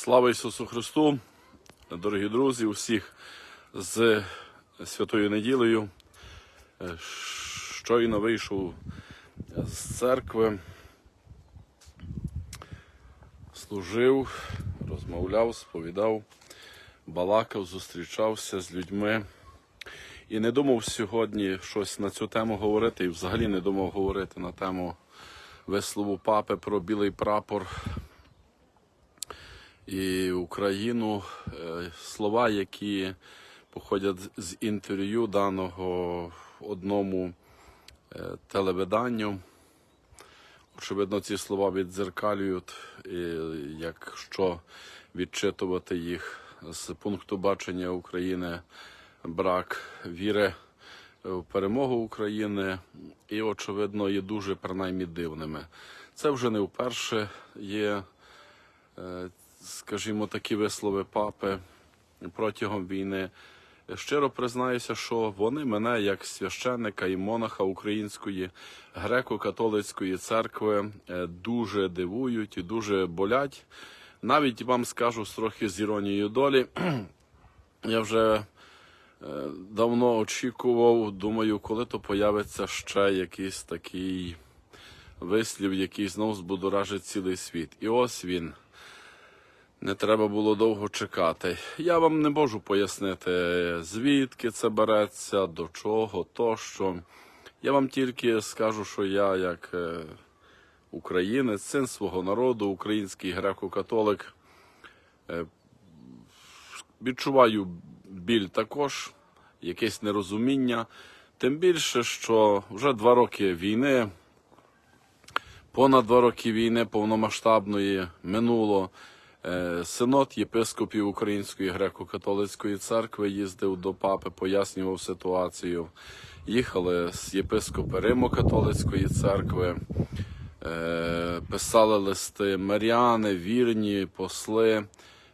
Слава Ісусу Христу, дорогі друзі, усіх з святою неділею. Е, Щойно вийшов з церкви, служив, розмовляв, сповідав, балакав, зустрічався з людьми. І не думав сьогодні щось на цю тему говорити, і взагалі не думав говорити на тему вислову папи про білий прапор і Україну. Е, Слова, які походять з інтерв'ю даного одному е, телевиданню. Очевидно, ці слова віддзеркалюють, якщо відчитувати їх з пункту бачення України, брак віри в перемогу України, і, очевидно, є дуже принаймні дивними. Це вже не вперше є е, скажімо, такі вислови папи протягом війни. Щиро признаюся, що вони мене, як священника і монаха Української греко-католицької церкви, е, дуже дивують і дуже болять. Навіть вам скажу трохи з іронією долі. Я вже е, давно очікував, думаю, коли то появиться ще якийсь такий вислів, який знов збудоражить цілий світ. І ось він. Не треба було довго чекати. Я вам не можу пояснити, звідки це береться, до чого, тощо. Я вам тільки скажу, що я, як е, українець, син свого народу, український греко-католик, е, відчуваю біль також, якесь нерозуміння. Тим більше, що вже два роки війни, понад два роки війни повномасштабної минуло. Е, Синод єпископів Української греко-католицької церкви їздив до папи, пояснював ситуацію. Їхали з єпископи Римо-католицької церкви, е, писали листи Маріани, вірні, посли.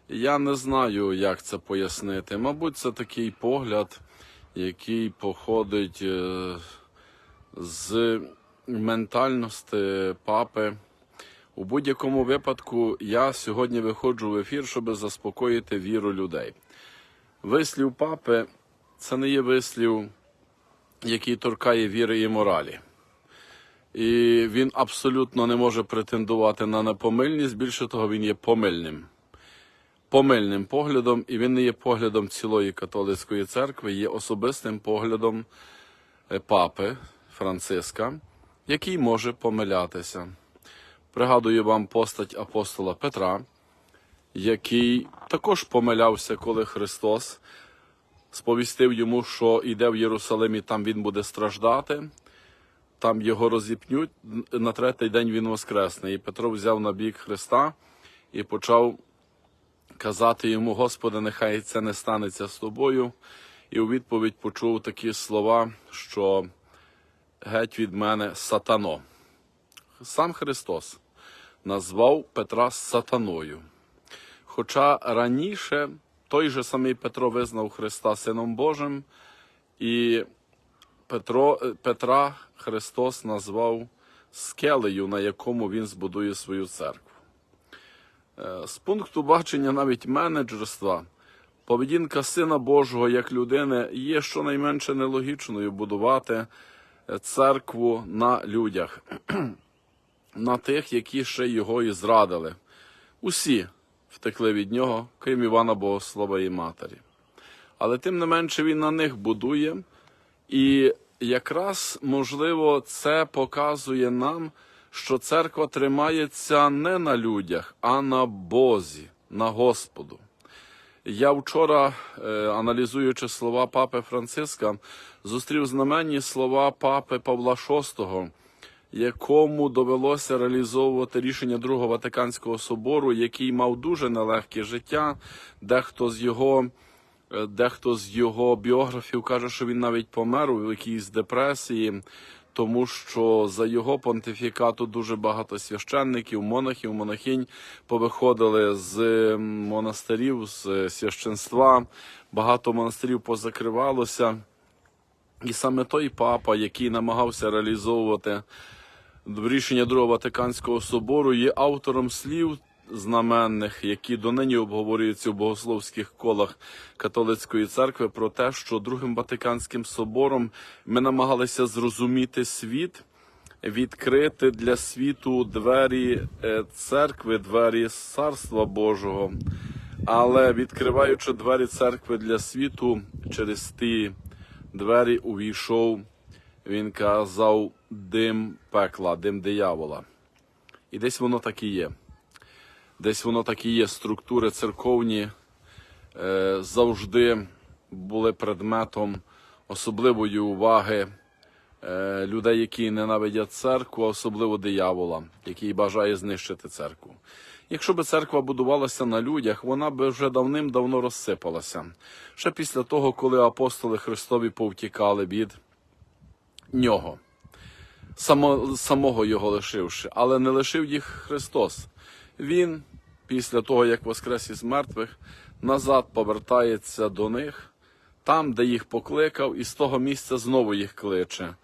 Я не знаю, як це пояснити. Мабуть, це такий погляд, який походить е, з ментальності папи. У будь-якому випадку я сьогодні виходжу в ефір, щоб заспокоїти віру людей. Вислів папи це не є вислів, який торкає віри і моралі. І він абсолютно не може претендувати на непомильність, більше того, він є помильним. Помильним поглядом, і він не є поглядом цілої католицької церкви, є особистим поглядом е, папи Франциска, який може помилятися. Пригадую вам постать апостола Петра, який також помилявся, коли Христос сповістив йому, що йде в Єрусалим і там він буде страждати, там його розіпнють. На третій день він воскресне. І Петро взяв на бік Христа і почав казати йому: Господи, нехай це не станеться з тобою. І у відповідь почув такі слова, що геть від мене сатано. Сам Христос назвав Петра сатаною. Хоча раніше той же самий Петро визнав Христа Сином Божим, і Петро, Петра Христос назвав скелею, на якому він збудує свою церкву. Е, З пункту бачення навіть менеджерства, поведінка Сина Божого як людини є щонайменше нелогічною будувати церкву на людях на тих, які ще його і зрадили. Усі втекли від нього, крім Івана Богослова і Матері. Але тим не менше він на них будує, і якраз можливо це показує нам, що церква тримається не на людях, а на Бозі, на Господу. Я вчора, е, аналізуючи слова папи Франциска, зустрів знаменні слова папи Павла VI, якому довелося реалізовувати рішення Другого Ватиканського собору, який мав дуже нелегке життя. Дехто з його е, дехто з його біографів каже, що він навіть помер у якійсь депресії. Тому що за його понтифікату дуже багато священників, монахів, монахинь повиходили з монастирів, з священства. Багато монастирів позакривалося. І саме той папа, який намагався реалізовувати рішення Другого Ватиканського собору, є автором слів знаменних, які донині обговорюються в богословських колах католицької церкви, про те, що Другим Ватиканським собором ми намагалися зрозуміти світ, відкрити для світу двері е, церкви, двері Царства Божого. Але відкриваючи двері церкви для світу, через ті двері увійшов, він казав, дим пекла, дим диявола. І десь воно так і є. Десь воно так і є. Структури церковні е, завжди були предметом особливої уваги е, людей, які ненавидять церкву, а особливо диявола, який бажає знищити церкву. Якщо би церква будувалася на людях, вона би вже давним-давно розсипалася. Ще після того, коли апостоли Христові повтікали від нього само, самого його лишивши, але не лишив їх Христос. Він, після того, як воскрес із мертвих, назад повертається до них, там, де їх покликав, і з того місця знову їх кличе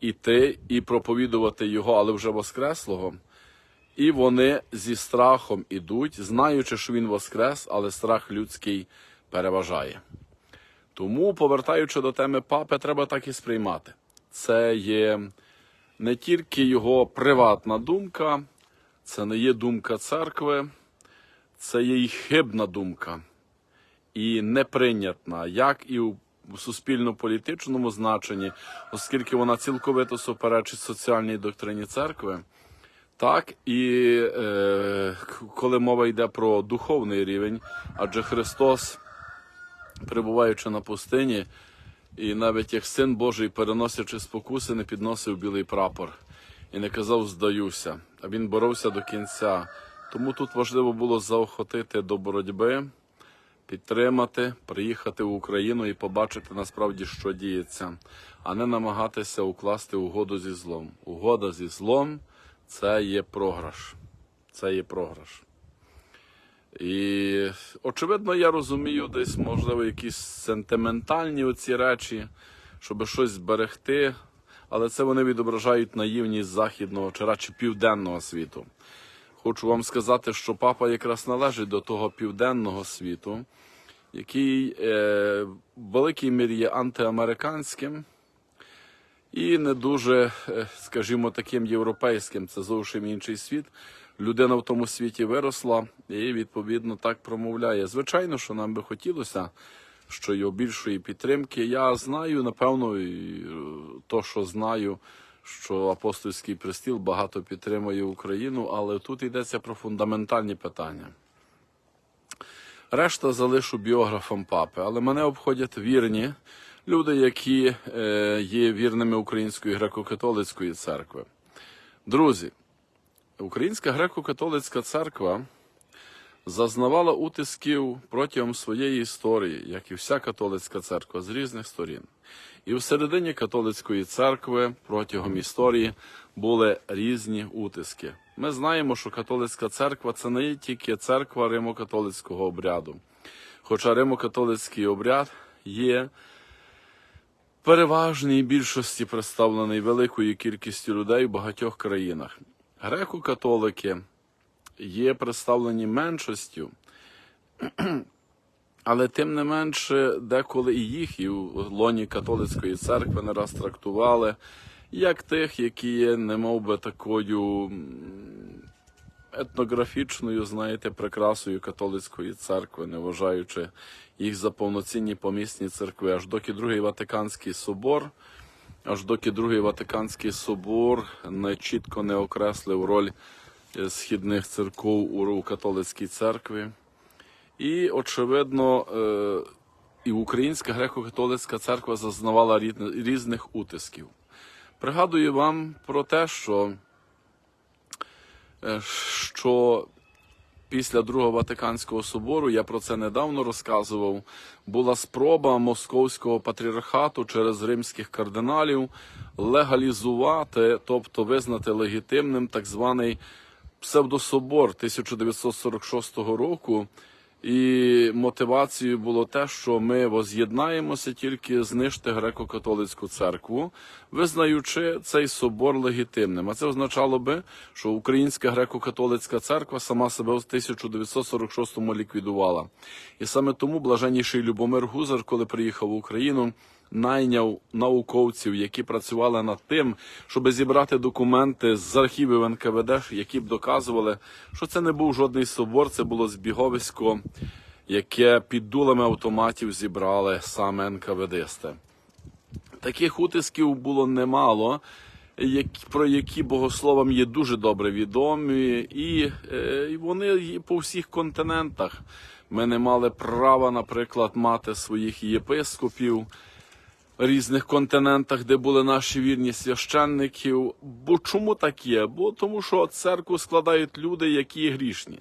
іти і проповідувати його, але вже воскреслого. І вони зі страхом ідуть, знаючи, що він воскрес, але страх людський переважає. Тому, повертаючи до теми папи, треба так і сприймати. Це є не тільки його приватна думка, це не є думка церкви, це є й хибна думка і неприйнятна, як і у суспільно-політичному значенні, оскільки вона цілковито суперечить соціальній доктрині церкви. Так і е, коли мова йде про духовний рівень, адже Христос, перебуваючи на пустині, і навіть як син Божий, переносячи спокуси, не підносив білий прапор і не казав здаюся, а він боровся до кінця. Тому тут важливо було заохотити до боротьби, підтримати, приїхати в Україну і побачити насправді, що діється, а не намагатися укласти угоду зі злом. Угода зі злом це є програш. Це є програш. І очевидно, я розумію десь, можливо, якісь сентиментальні оці речі, щоб щось зберегти, але це вони відображають наївність західного чи радше південного світу. Хочу вам сказати, що папа якраз належить до того південного світу, який е, в великій мірі є антиамериканським і не дуже, е, скажімо, таким європейським. Це зовсім інший світ. Людина в тому світі виросла і відповідно так промовляє. Звичайно, що нам би хотілося, що його більшої підтримки. Я знаю, напевно, е, то, що знаю, що апостольський престіл багато підтримує Україну, але тут йдеться про фундаментальні питання. Решта залишу біографам папи, але мене обходять вірні люди, які е, є вірними Української греко-католицької церкви. Друзі, Українська греко-католицька церква зазнавала утисків протягом своєї історії, як і вся католицька церква, з різних сторін. І в середині католицької церкви протягом історії були різні утиски. Ми знаємо, що католицька церква це не тільки церква римо-католицького обряду. Хоча римо-католицький обряд є переважній більшості представлений великою кількістю людей в багатьох країнах. Греко-католики є представлені меншостю, але тим не менше, деколи і їх, і в лоні католицької церкви не раз трактували як тих, які є немов би такою етнографічною, знаєте, прикрасою католицької церкви, не вважаючи їх за повноцінні помісні церкви, аж доки Другий Ватиканський собор, аж доки Другий Ватиканський собор не чітко не окреслив роль е, східних церков у католицькій церкві. І, очевидно, е, і Українська греко-католицька церква зазнавала різних утисків. Пригадую вам про те, що, е, що після Другого Ватиканського собору, я про це недавно розказував, була спроба Московського патріархату через римських кардиналів легалізувати, тобто визнати легітимним так званий псевдособор 1946 року, І мотивацією було те, що ми воз'єднаємося тільки знищити греко-католицьку церкву, визнаючи цей собор легітимним. А це означало би, що Українська греко-католицька церква сама себе в 1946-му ліквідувала. І саме тому блаженніший Любомир Гузар, коли приїхав в Україну, найняв науковців, які працювали над тим, щоб зібрати документи з архівів НКВД, які б доказували, що це не був жодний собор, це було збіговисько, яке під дулами автоматів зібрали саме НКВДсти. Таких утисків було немало, про які богословам є дуже добре відомі, і, е, і вони по всіх континентах. Ми не мали права, наприклад, мати своїх єпископів різних континентах, де були наші вірні священників. Бо чому так є? Бо тому, що церкву складають люди, які є грішні.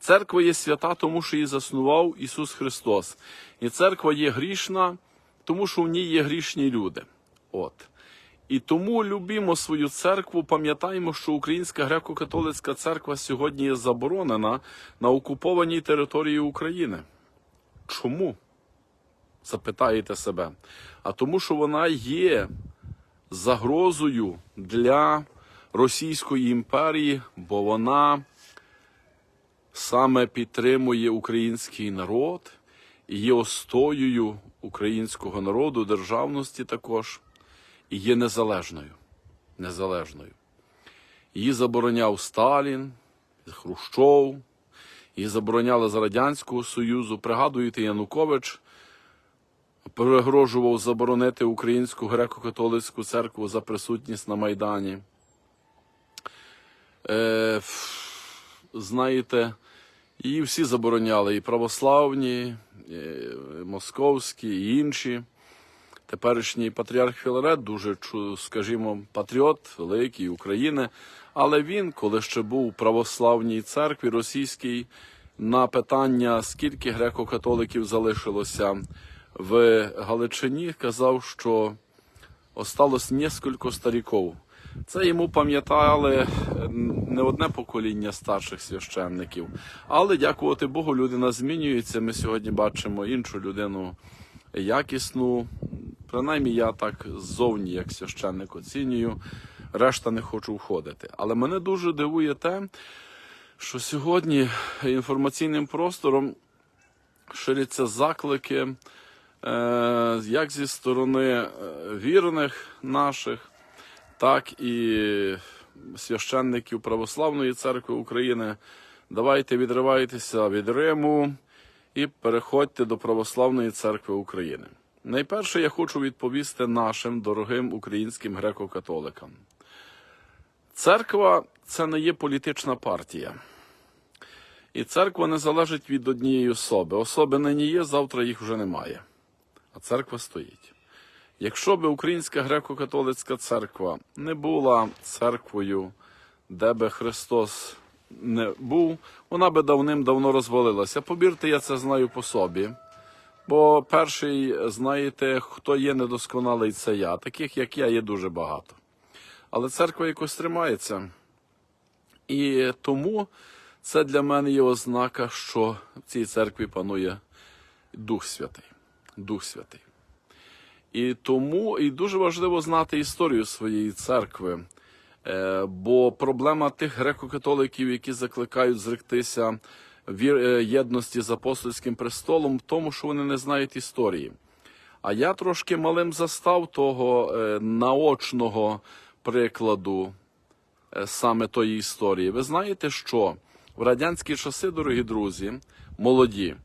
Церква є свята, тому що її заснував Ісус Христос. І церква є грішна, тому що в ній є грішні люди. От. І тому любімо свою церкву, пам'ятаємо, що Українська греко-католицька церква сьогодні є заборонена на окупованій території України. Чому? Запитаєте себе. А тому, що вона є загрозою для Російської імперії, бо вона саме підтримує український народ і є остоєю українського народу, державності також, і є незалежною. Незалежною. Її забороняв Сталін, Хрущов, її забороняли з Радянського Союзу. Пригадуєте, Янукович перегрожував заборонити Українську греко-католицьку церкву за присутність на Майдані. Е, знаєте, її всі забороняли, і православні, і московські, і інші. Теперішній патріарх Філарет дуже, скажімо, патріот великий України. Але він, коли ще був у православній церкві російській, на питання, скільки греко-католиків залишилося в Галичині, казав, що осталось несколько старіків. Це йому пам'ятали не одне покоління старших священників. Але дякувати Богу, людина змінюється. Ми сьогодні бачимо іншу людину якісну. Принаймні, я так ззовні, як священник, оцінюю. Решта не хочу входити. Але мене дуже дивує те, що сьогодні інформаційним простором ширяться заклики як зі сторони е, вірних наших, так і священників Православної церкви України. Давайте відривайтеся від Риму і переходьте до Православної церкви України. Найперше я хочу відповісти нашим дорогим українським греко-католикам. Церква це не є політична партія. І церква не залежить від однієї особи. Особи нині є, завтра їх вже немає. А церква стоїть. Якщо би Українська греко-католицька церква не була церквою, де би Христос не був, вона би давним-давно розвалилася. Повірте, я це знаю по собі. Бо перший, знаєте, хто є недосконалий, це я. Таких, як я, є дуже багато. Але церква якось тримається. І тому це для мене є ознака, що в цій церкві панує Дух Святий. Дух Святий. І тому і дуже важливо знати історію своєї церкви. Е, Бо проблема тих греко-католиків, які закликають зректися е, єдності з апостольським престолом, в тому, що вони не знають історії. А я трошки малим застав того е, наочного прикладу саме тої історії. Ви знаєте, що в радянські часи, дорогі друзі, молоді,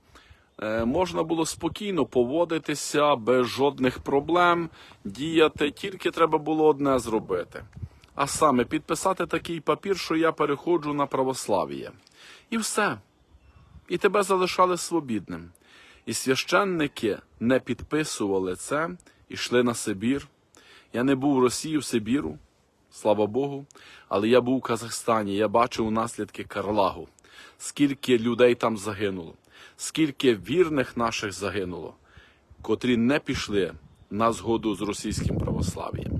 можна було спокійно поводитися без жодних проблем, діяти, тільки треба було одне зробити. А саме підписати такий папір, що я переходжу на православ'я. І все. І тебе залишали свобідним. І священники не підписували це, йшли на Сибір. Я не був в Росії в Сибіру, слава Богу, але я був у Казахстані, я бачив наслідки Карлагу, скільки людей там загинуло, скільки вірних наших загинуло, котрі не пішли на згоду з російським православ'ям.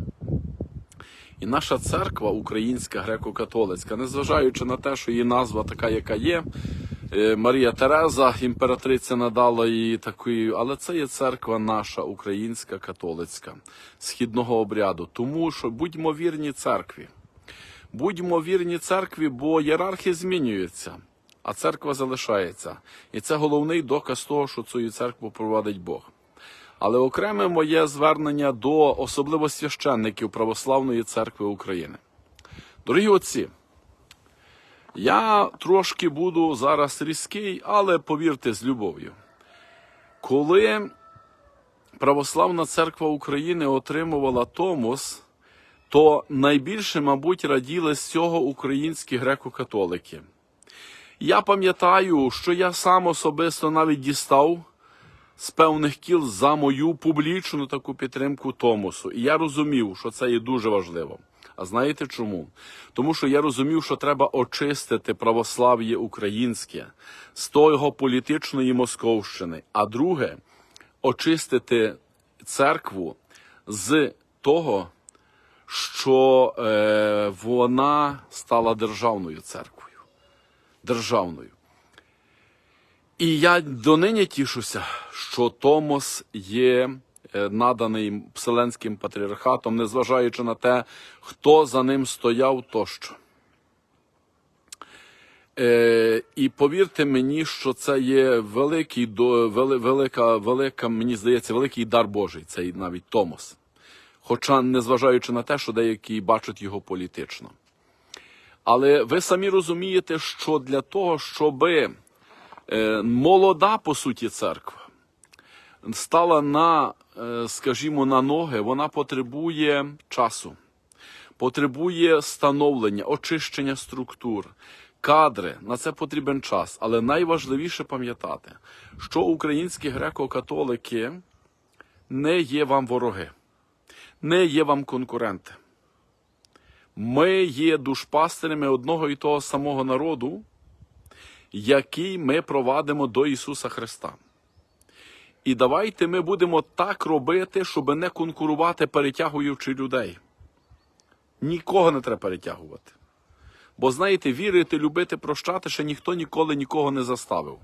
І наша церква, українська греко-католицька, незважаючи на те, що її назва така, яка є, Е, Марія Тереза, імператриця надала її такою, але це є церква наша, українська, католицька, східного обряду. Тому що будьмо вірні церкві. Будьмо вірні церкві, бо ієрархія змінюється, а церква залишається. І це головний доказ того, що цю церкву провадить Бог. Але окреме моє звернення до особливо священників Православної церкви України. Дорогі отці, я трошки буду зараз різкий, але повірте з любов'ю. Коли Православна церква України отримувала Томос, то найбільше, мабуть, раділи з цього українські греко-католики. Я пам'ятаю, що я сам особисто навіть дістав з певних кіл за мою публічну таку підтримку Томосу. І я розумів, що це є дуже важливо. А знаєте чому? Тому що я розумів, що треба очистити православ'я українське з того політичної московщини. А друге, очистити церкву з того, що е, вона стала державною церквою. Державною. І я донині тішуся, що Томос є е, наданий Вселенським патріархатом, незважаючи на те, хто за ним стояв тощо. Е, і повірте мені, що це є великий, велика, велика, мені здається, великий дар Божий, цей навіть Томос. Хоча незважаючи на те, що деякі бачать його політично. Але ви самі розумієте, що для того, щоби е, молода, по суті, церква стала на, е, скажімо, на ноги, вона потребує часу, потребує становлення, очищення структур, кадри. На це потрібен час. Але найважливіше пам'ятати, що українські греко-католики не є вам вороги, не є вам конкуренти. Ми є душпастерами одного і того самого народу, який ми провадимо до Ісуса Христа. І давайте ми будемо так робити, щоб не конкурувати, перетягуючи людей. Нікого не треба перетягувати. Бо знаєте, вірити, любити, прощати, ще ніхто ніколи нікого не заставив.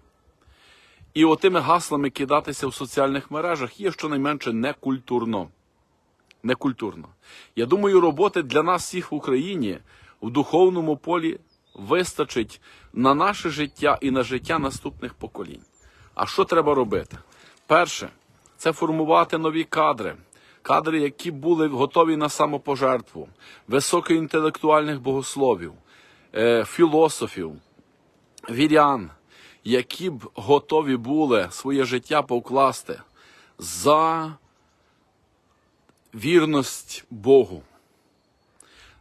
І отими гаслами кидатися в соціальних мережах є щонайменше некультурно. Некультурно. Я думаю, роботи для нас всіх в Україні в духовному полі вистачить на наше життя і на життя наступних поколінь. А що треба робити? Перше, це формувати нові кадри. Кадри, які були готові на самопожертву, високоінтелектуальних богословів, е, філософів, вірян, які б готові були своє життя покласти за вірність Богу,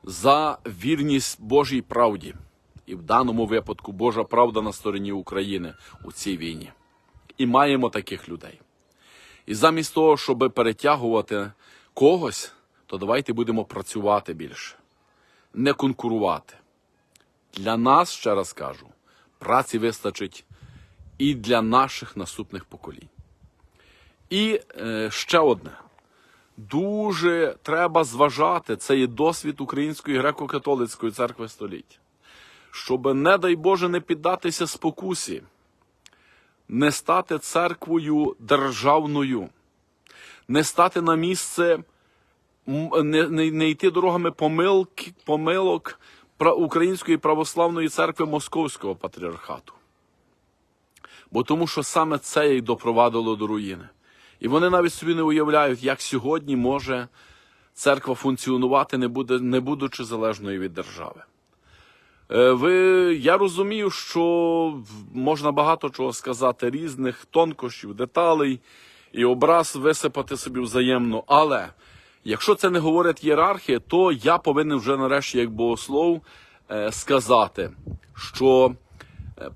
за вірність Божій правді. І в даному випадку Божа правда на стороні України у цій війні. І маємо таких людей. І замість того, щоб перетягувати когось, то давайте будемо працювати більше, не конкурувати. Для нас, ще раз кажу, праці вистачить і для наших наступних поколінь. І е, ще одне. Дуже треба зважати, це є досвід Української греко-католицької церкви століття, щоб, не дай Боже, не піддатися спокусі, не стати церквою державною, не стати на місце, не, не, не йти дорогами помилки, помилок Української православної церкви Московського патріархату. Бо тому, що саме це їх допровадило до руїни. І вони навіть собі не уявляють, як сьогодні може церква функціонувати, не, буде, не будучи залежною від держави. Е, Ви, я розумію, що можна багато чого сказати, різних тонкощів, деталей і образ висипати собі взаємно. Але якщо це не говорить ієрархія, то я повинен вже нарешті, як богослов, е, сказати, що е,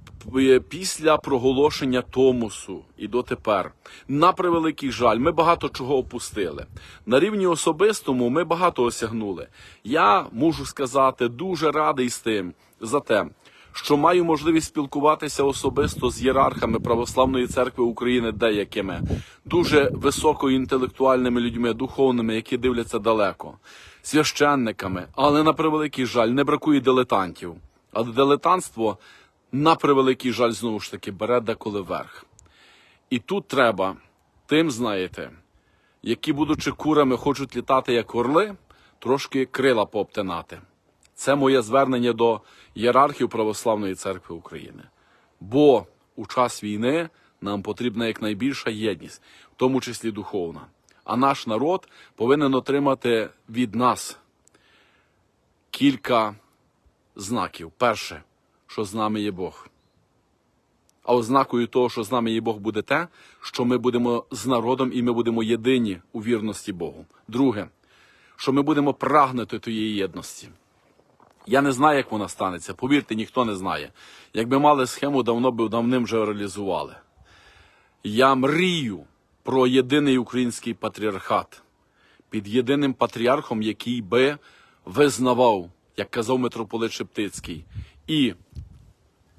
після проголошення Томосу і дотепер, на превеликий жаль, ми багато чого опустили. На рівні особистому ми багато осягнули. Я можу сказати, дуже радий з тим за те, що маю можливість спілкуватися особисто з ієрархами Православної церкви України, деякими дуже високоінтелектуальними людьми, духовними, які дивляться далеко, священниками, але на превеликий жаль, не бракує дилетантів. Але дилетантство на превеликий жаль, знову ж таки, бере деколи верх. І тут треба тим, знаєте, які, будучи курами, хочуть літати як орли, трошки крила пообтинати. Це моє звернення до ієрархів Православної церкви України. Бо у час війни нам потрібна якнайбільша єдність, в тому числі духовна. А наш народ повинен отримати від нас кілька знаків. Перше, що з нами є Бог. А ознакою того, що з нами є Бог, буде те, що ми будемо з народом і ми будемо єдині у вірності Богу. Друге, що ми будемо прагнути тієї єдності. Я не знаю, як вона станеться. Повірте, ніхто не знає. Якби мали схему, давно б давним вже реалізували. Я мрію про єдиний український патріархат під єдиним патріархом, який би визнавав, як казав митрополит Шептицький, і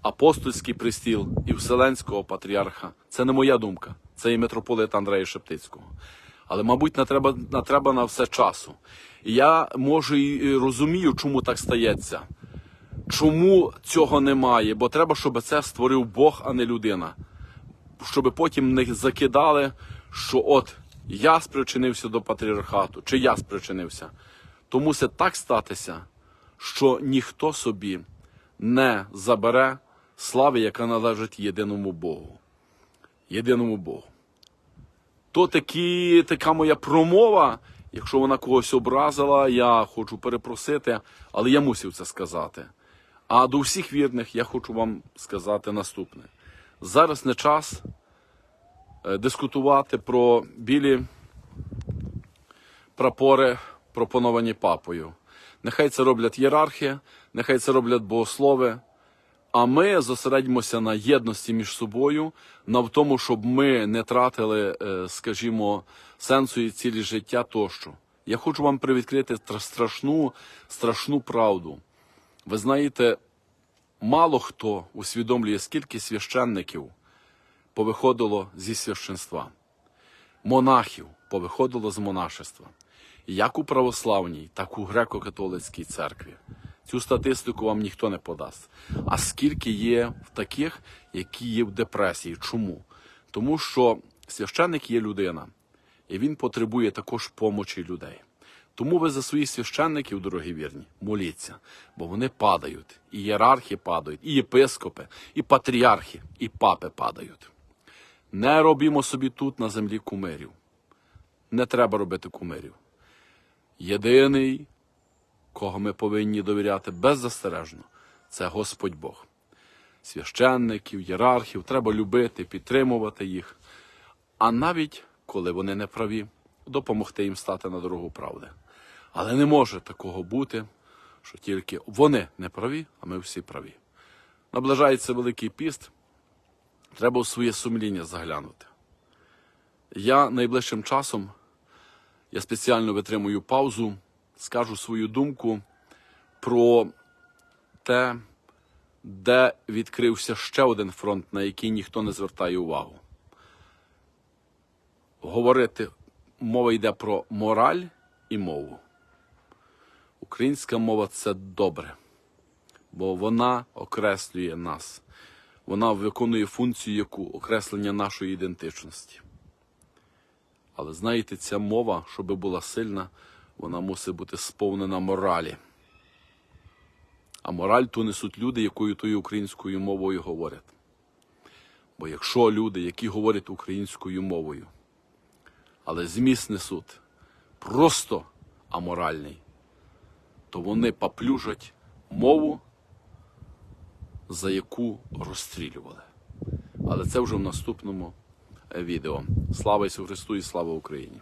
апостольський престіл, і Вселенського патріарха. Це не моя думка, це і митрополита Андрея Шептицького. Але, мабуть, не треба, не треба на все часу. І я може і розумію, чому так стається. Чому цього немає? Бо треба, щоб це створив Бог, а не людина. Щоб потім не закидали, що от я спричинився до патріархату, чи я спричинився. То мусить так статися, що ніхто собі не забере слави, яка належить єдиному Богу. Єдиному Богу. То такі, така моя промова, якщо вона когось образила, я хочу перепросити, але я мусив це сказати. А до всіх вірних я хочу вам сказати наступне: зараз не час е, дискутувати про білі прапори, пропоновані папою. Нехай це роблять ієрархи, нехай це роблять богослови. А ми зосередимося на єдності між собою, на тому, щоб ми не тратили, е, скажімо, сенсу і цілі життя тощо. Я хочу вам привідкрити страшну, страшну правду. Ви знаєте, мало хто усвідомлює, скільки священників повиходило зі священства, монахів повиходило з монашества, як у православній, так у греко-католицькій церкві. Цю статистику вам ніхто не подасть. А скільки є таких, які є в депресії? Чому? Тому що священник є людина, і він потребує також помочі людей. Тому ви за своїх священників, дорогі вірні, моліться, бо вони падають. І ієрархи падають, і єпископи, і патріархи, і папи падають. Не робімо собі тут на землі кумирів. Не треба робити кумирів. Єдиний кого ми повинні довіряти беззастережно, це Господь Бог. Священників, єрархів треба любити, підтримувати їх, а навіть коли вони не праві, допомогти їм стати на дорогу правди. Але не може такого бути, що тільки вони не праві, а ми всі праві. Наближається Великий піст, треба у своє сумління заглянути. Я найближчим часом я спеціально витримую паузу, скажу свою думку про те, де відкрився ще один фронт, на який ніхто не звертає увагу. Говорити мова йде про мораль і мову. Українська мова це добре, бо вона окреслює нас. Вона виконує функцію яку окреслення нашої ідентичності. Але знаєте, ця мова, щоб була сильна, вона мусить бути сповнена моралі. А мораль ту несуть люди, якою тою українською мовою говорять. Бо якщо люди, які говорять українською мовою, але зміст несуть просто аморальний, то вони поплюжать мову, за яку розстрілювали. Але це вже в наступному відео. Слава Ісусу Христу і слава Україні!